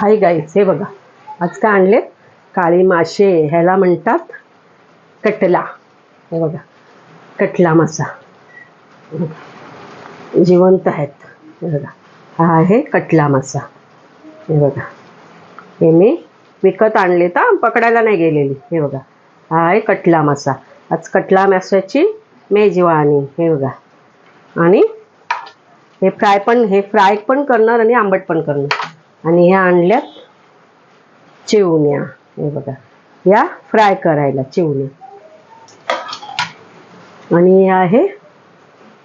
हाय गाईच हे बघा. आज काय आणले काळी मासे ह्याला म्हणतात कटला. हे बघा. कटला मासा. जिवंत आहेत. हे बघा. हा आहे कटला मासा. हे बघा. हे मी विकत आणले तर पकडायला नाही गेलेली. हे बघा. हा आहे कटला मासा. आज कटला मासाची मेजवानी. हे बघा. आणि हे फ्राय पण हे फ्राय पण करणार आणि आंबट पण करणार. आणि ह्या आणल्यात चिवण्या. हे बघा. या फ्राय करायला चिवण्या. आणि हे आहे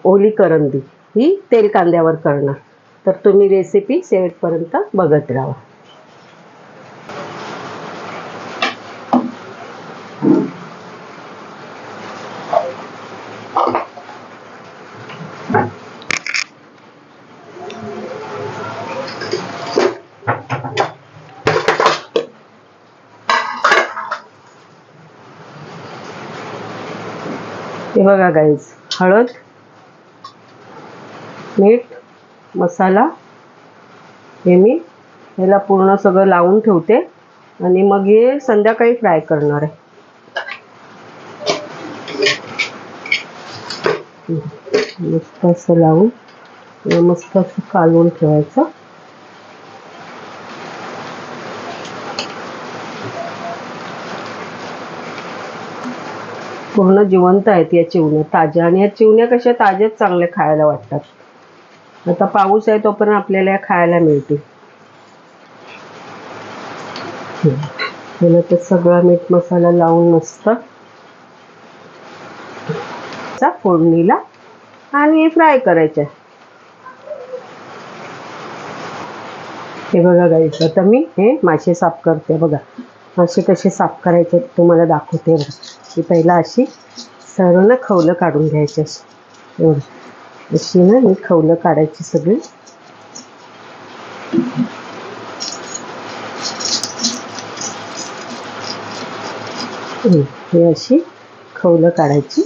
ओली करंदी. ही तेल कांद्यावर करणार. तर तुम्ही रेसिपी शेवटपर्यंत बघत राहा. हे बघा गाईज हळद मीठ मसाला हे मी ह्याला पूर्ण सगळं लावून ठेवते. आणि मग हे संध्याकाळी फ्राय करणार आहे. मस्त असं लावून मस्त असं कालवून ठेवायचं. पूर्ण जिवंत आहेत या चिवण्या ताज्या. आणि या चिवण्या कशा ताज्याच चांगल्या खायला वाटतात. आता पाऊस आहे तोपर्यंत आपल्याला या खायला मिळतील. त्याला तर सगळा मीठ मसाला लावून मस्त. चा फोडणीला आणि फ्राय करायच्या हे बघा गाईस आता मी हे मासे साफ करते बघा. असे कसे साफ करायचे तुम्हाला दाखवते बघा की पहिला अशी सर्व ना खवलं काढून घ्यायची अशी. एवढं. अशी ना मी खवलं काढायची सगळी. हे अशी खवलं काढायची.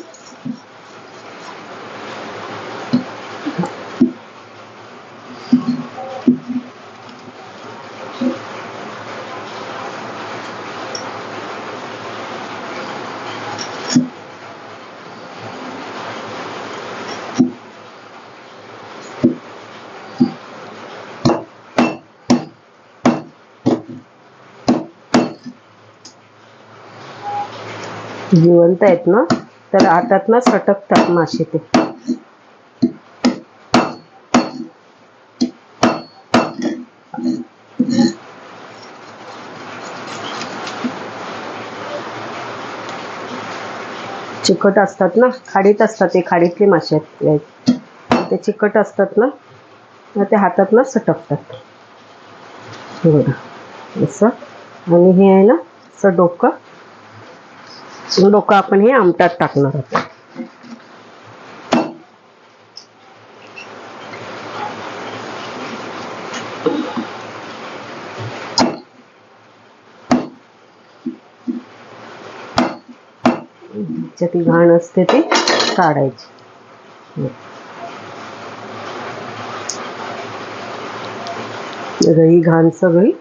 जिवंत आहेत ना तर हातात ना सटकतात मासे ते. चिकट असतात ना खाडीत असतात ते खाडीतले मासे आहेत. ते चिकट असतात ना ते हातात ना सटकतात बघा असं. आणि हे आहे ना असं डोकं. लोक आपण हे आमटात टाकणार आहोत. ती घाण असते ती काढायची. ही घाण सगळी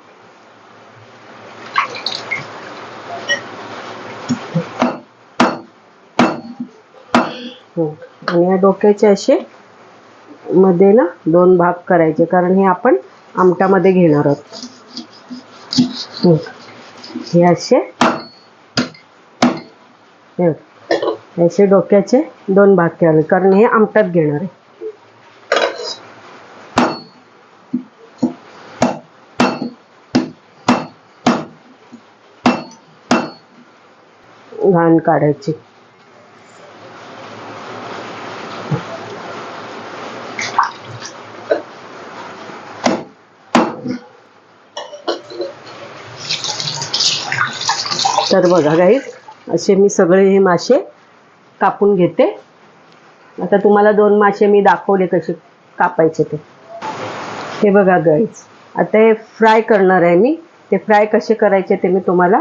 हो. आणि या डोक्याचे असे मध्ये ना दोन भाग करायचे. कारण हे आपण आमटामध्ये घेणार आहोत. हे असे. असे डोक्याचे दोन भाग करावे कारण हे आमटात घेणार आहे. घाण काढायची. तर बघा गाईज असे मी सगळे हे मासे कापून घेते. आता तुम्हाला दोन मासे मी दाखवले कसे कापायचे ते. हे बघा गाईज आता हे फ्राय करणार आहे मी. ते फ्राय कसे करायचे ते मी तुम्हाला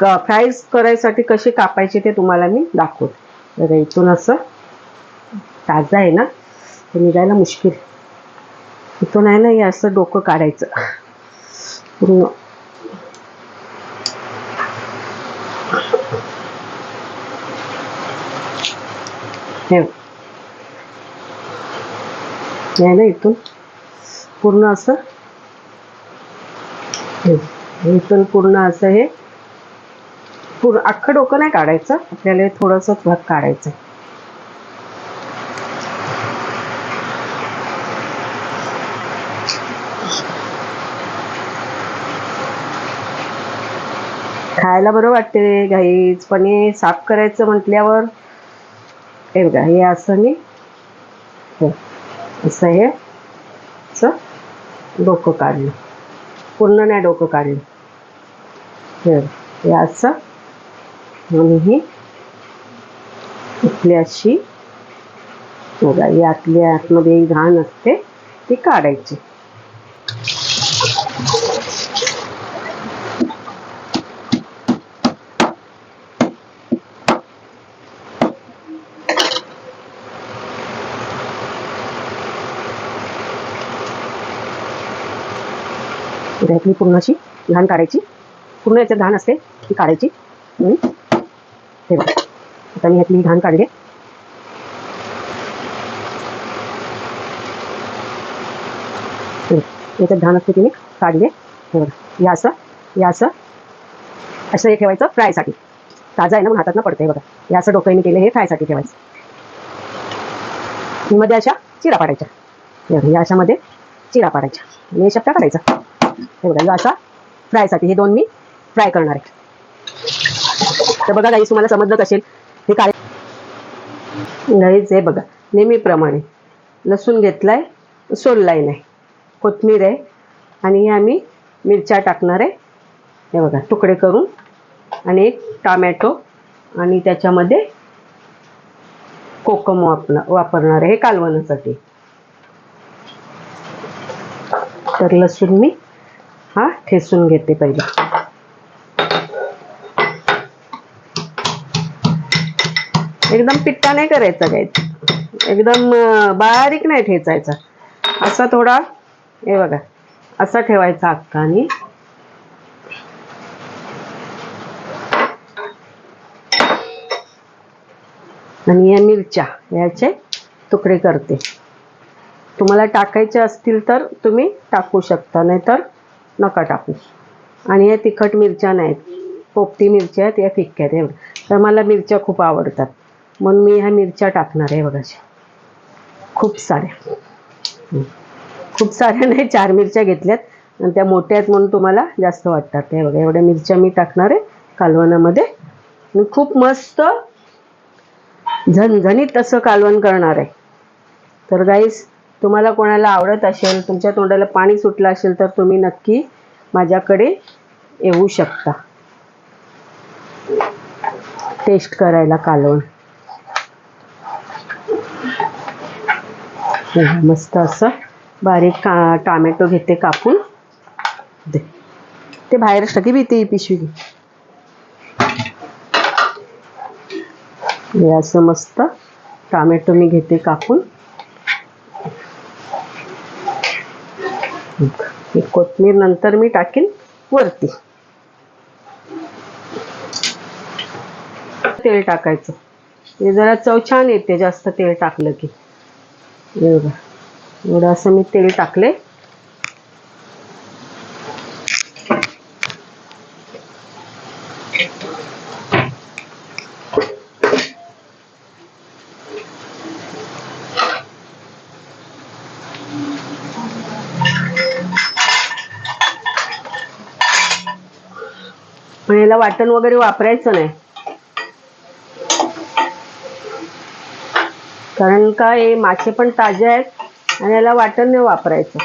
फ्राय करायसाठी कसे कापायचे ते तुम्हाला मी दाखवते. बघा इथून असं ताजं आहे ना? ते निघायला मुश्किल. इथून आहे ना हे असं डोकं काढायचं. पूर्ण हे बघ. ना इथून पूर्ण असं इथून पूर्ण असं हे पूर्ण अख्खं डोकं नाही काढायचं आपल्याला हे थोडंसं भाग काढायचं खायला बरं वाटते घाईच पण हे साफ करायचं म्हटल्यावर. हे बघा हे असं मी असं हे असं डोकं काढलं. पूर्ण नाही डोकं काढलं. हे हे असं. आणि ही इथली अशी बघा यातली आतमध्ये घाण असते ती काढायची. म्हणजे यातली पूर्ण अशी घाण काढायची. पूर्ण याच्यात घाण असते ती काढायची. आणि आता मी यातली घाण काढली याच्यात घाण असते ती मी काढली हे बघा. असं या असं. असं हे ठेवायचं फ्रायसाठी. ताजा आहे ना म्हणून हातातनं पडतंय बघा. या असं डोक्याने केलं हे फ्रायसाठी ठेवायचं. मध्ये अशा चिरा पाडायच्या. या अशामध्ये चिरा पाडायच्या. आणि हे शब्द काढायचा. हे बघा हे असा फ्रायसाठी हे दोन मी फ्राय करणार आहे. तर बघा गाईस तुम्हाला समजलं असेल. हे काय? गाईच हे बघा. नेहमीप्रमाणे लसूण घेतलाय सोललाय नाही. कोथमीर आहे. आणि हे आम्ही मिरच्या टाकणार आहे. हे बघा तुकडे करून. आणि एक टामॅटो आणि त्याच्यामध्ये कोकम वापर वापरणार आहे. हे कालवणासाठी तर लसूण मी हा ठेसून घेते पहिले. एकदम पिट्टा नाही करायचा काय एकदम बारीक नाही ठेचायचा. असा थोडा हे बघा असा ठेवायचा अक्का आणि आणि या मिरच्या याचे तुकडे करते. तुम्हाला टाकायचे असतील तर तुम्ही टाकू शकता नाहीतर नका टाकू. आणि या तिखट मिरच्या नाहीत. पोपटी मिरच्या आहेत या फिक्क्या आहेत. एवढं. तर मला मिरच्या खूप आवडतात. म्हणून मी ह्या मिरच्या टाकणार आहे बघा. खूप साऱ्या. खूप साऱ्या नाही चार मिरच्या घेतल्यात. आणि त्या मोठ्या आहेत म्हणून तुम्हाला जास्त वाटतात. हे बघा एवढ्या मिरच्या मी टाकणार आहे कालवणामध्ये. आणि खूप मस्त झणझणीत असं कालवण करणार आहे. तर गाईस तुम्हाला कोणाला आवडत असेल तुमच्या तोंडाला पाणी सुटलं असेल तर तुम्ही नक्की माझ्याकडे येऊ शकता. टेस्ट करायला कालवण. मस्त असं बारीक का टामॅटो घेते कापून. दे. ते बाहेरच टाकी बी पिशवी? घे. हे असं मस्त टामॅटो मी घेते कापून. ही कोथमीर नंतर मी टाकीन वरती. तेल टाकायचं. हे जरा चव छान येते जास्त तेल टाकलं की. एवढं एवढं असं मी तेल टाकले. पण याला वाटण वगैरे वापरायचं नाही. कारण का हे मासे पण ताजे आहेत आणि याला वाटण नाही वापरायचं.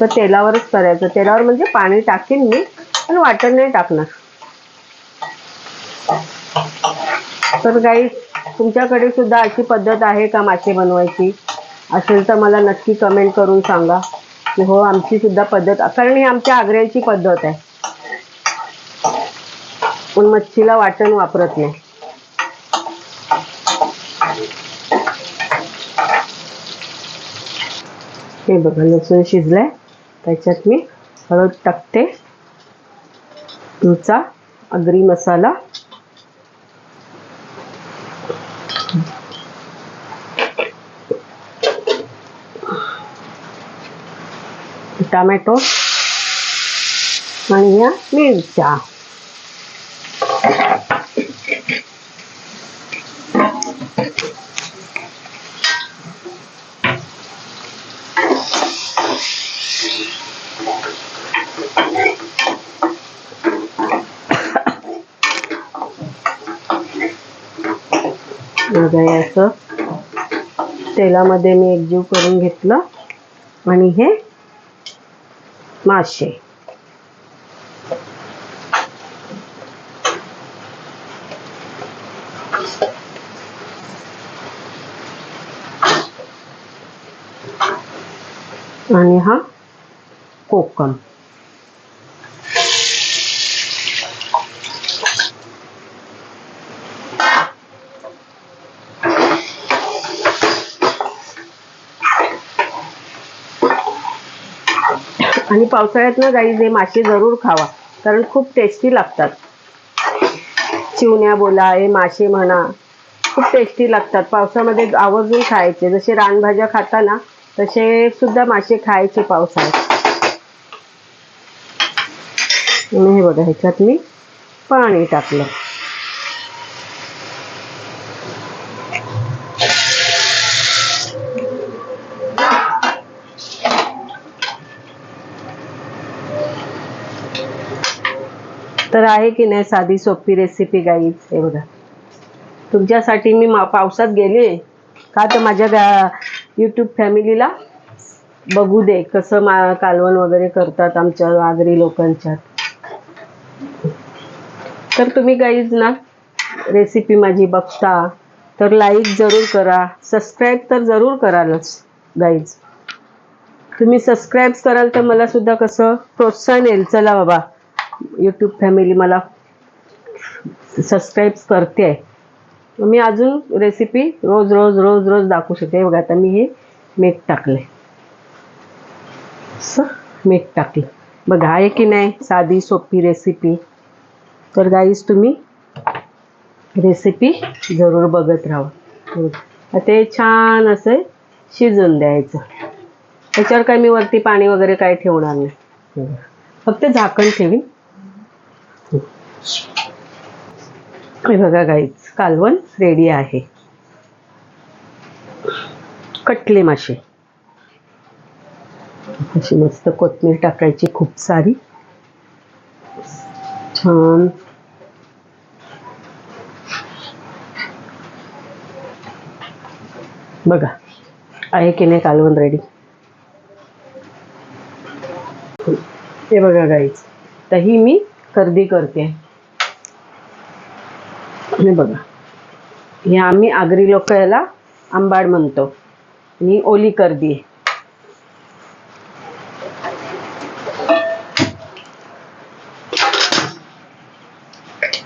तर तेलावरच करायचं. तेलावर म्हणजे पाणी टाकेन मी पण वाटण नाही टाकणार. तर काही तुमच्याकडे सुद्धा अशी पद्धत आहे का मासे बनवायची? असेल तर मला नक्की कमेंट करून सांगा. की हो आमची सुद्धा पद्धत कारण ही आमच्या आग्र्यांची पद्धत आहे. पण मच्छीला वाटण वापरत नाही. हे बघा लसूण शिजलाय. त्याच्यात मी हळद टाकते. तुमचा अग्री मसाला. टमॅटो. आणि या मिरच्या बघा याचं तेलामध्ये मी एकजीव करून घेतलं. आणि हे मासे. आणि हा कोकम. आणि पावसाळ्यात ना गाई हे मासे जरूर खावा कारण खूप टेस्टी लागतात. चिवण्या बोला हे मासे म्हणा खूप टेस्टी लागतात. पावसामध्ये आवर्जून खायचे जसे रानभाज्या खाता ना तसे सुद्धा मासे खायचे पावसाळ्यात. हे बघा ह्याच्यात मी पाणी टाकलं. तर आहे की नाही साधी सोपी रेसिपी गाईज हे बघा. तुमच्यासाठी मी मा पावसात गेले का तर माझ्या गा यूट्यूब फॅमिलीला बघू दे कसं मा कालवण वगैरे करतात आमच्या आगरी लोकांच्यात तर तुम्ही गाईज ना रेसिपी माझी बघता. तर लाईक जरूर करा. सबस्क्राईब तर जरूर करालच गाईज तुम्ही सबस्क्राईब कराल तर मला सुद्धा कसं प्रोत्साहन येईल. चला बाबा. यूट्यूब फॅमिली मला सबस्क्राईब करते आहे मी अजून रेसिपी रोज रोज रोज रोज दाखवू शकते. बघा आता मी हे मीठ टाकले मीठ टाकलं. बघा आहे की नाही? साधी सोपी रेसिपी तर गाईज तुम्ही रेसिपी जरूर बघत राहा. ते छान असं शिजून द्यायचं. त्याच्यावर काय मी वरती पाणी वगैरे काय ठेवणार नाही. फक्त झाकण ठेवीन. हे बघा गाईच कालवण रेडी आहे. कटले मासे. अशी मस्त कोथमीर टाकायची खूप सारी. छान. बघा आहे की नाही कालवण रेडी हे बघा गाईच तर ही मी कर्दी करते. हे बघा. हे आम्ही आगरी लोक याला आंबाड म्हणतो. आणि ओली कर्दी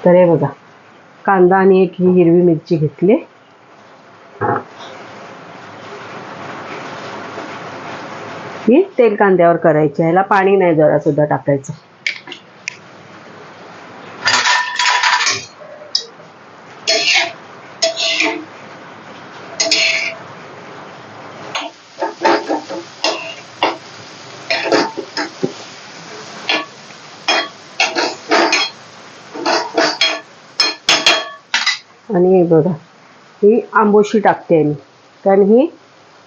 तर हे बघा. कांदा आणि एक ही हिरवी मिरची घेतली. ही तेल कांद्यावर करायची ह्याला पाणी नाही जरा सुद्धा टाकायचं. आणि हे बघा ही आंबोशी टाकते मी. कारण ही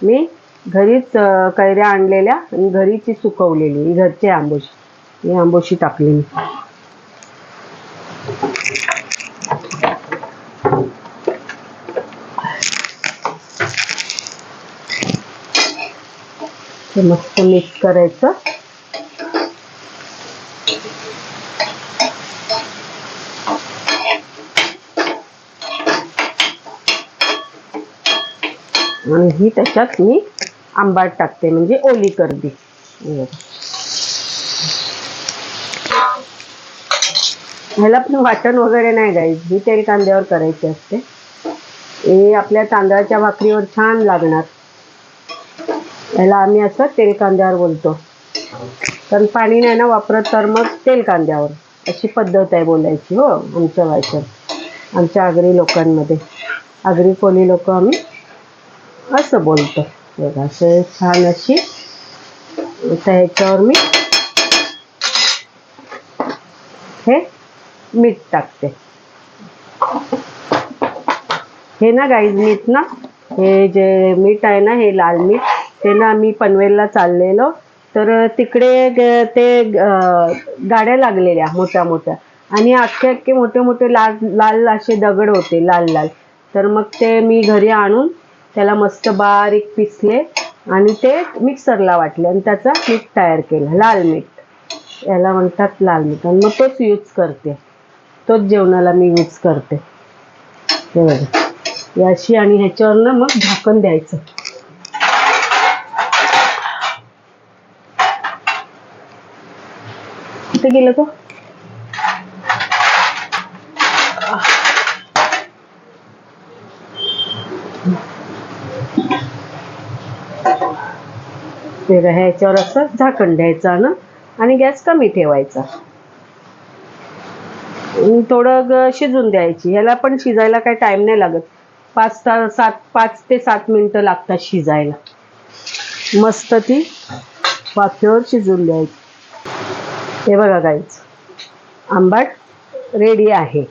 मी घरीच कैऱ्या आणलेल्या आणि घरीची सुकवलेली ही घरची आंबोशी. ही आंबोशी टाकली मी. मस्त मिक्स करायचं. आणि ही त्याच्यात मी आंबाट टाकते म्हणजे ओली करदी ह्याला पण वाटण वगैरे नाही गाईज ही तेल कांद्यावर करायची असते. हे आपल्या तांदळाच्या भाकरीवर छान लागणार. ह्याला आम्ही असं तेल कांद्यावर बोलतो. कारण पाणी नाही ना वापरत तर मग तेल कांद्यावर. अशी पद्धत आहे बोलायची हो आमच्या भाषेत. आमच्या आगरी लोकांमध्ये. आगरी कोली लोक आम्ही असं बोलतो. बघा असं छान अशी आता ह्याच्यावर मी हे मीठ टाकते. हे ना गाईज मीठ ना हे जे मीठ आहे ना हे लाल मीठ ते ना मी पनवेलला चाललेलो. तर तिकडे ते गाड्या लागलेल्या मोठ्या मोठ्या. आणि अख्खे अख्खे मोठे मोठे लाल लाल असे दगड होते लाल लाल. तर मग ते मी घरी आणून त्याला मस्त बारीक पिसले आणि ते मिक्सरला वाटले आणि त्याचा मीठ तयार केला लाल मीठ. याला म्हणतात लाल मीठ. आणि मग तोच यूज करते. तोच जेवणाला मी यूज करते. याशी आणि ह्याच्यावर ना मग झाकण द्यायचं. कुठे गेलं तो ते ह्याच्यावर असं झाकण द्यायचं ना आणि गॅस कमी ठेवायचा. थोडं शिजून द्यायची. ह्याला पण शिजायला काही टाइम नाही लागत. पाच तास सात पाच ते सात मिनटं लागतात शिजायला. मस्त ती वाफेवर शिजून द्यायची. हे बघा गाईच आंबाट रेडी आहे.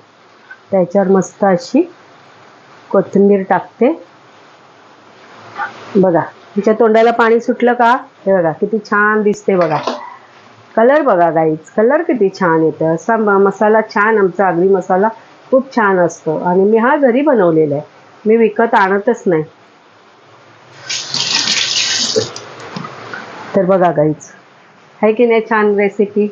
त्याच्यावर मस्त अशी कोथिंबीर टाकते. बघा. तिच्या तोंडाला पाणी सुटलं का? हे बघा किती छान दिसते बघा. कलर बघा गाईच कलर किती छान येतं. असा म- मसाला छान आमचा आगरी मसाला खूप छान असतो. आणि मी हा घरी बनवलेला आहे. मी विकत आणतच नाही. तर बघा गाईच आहे की नाही छान रेसिपी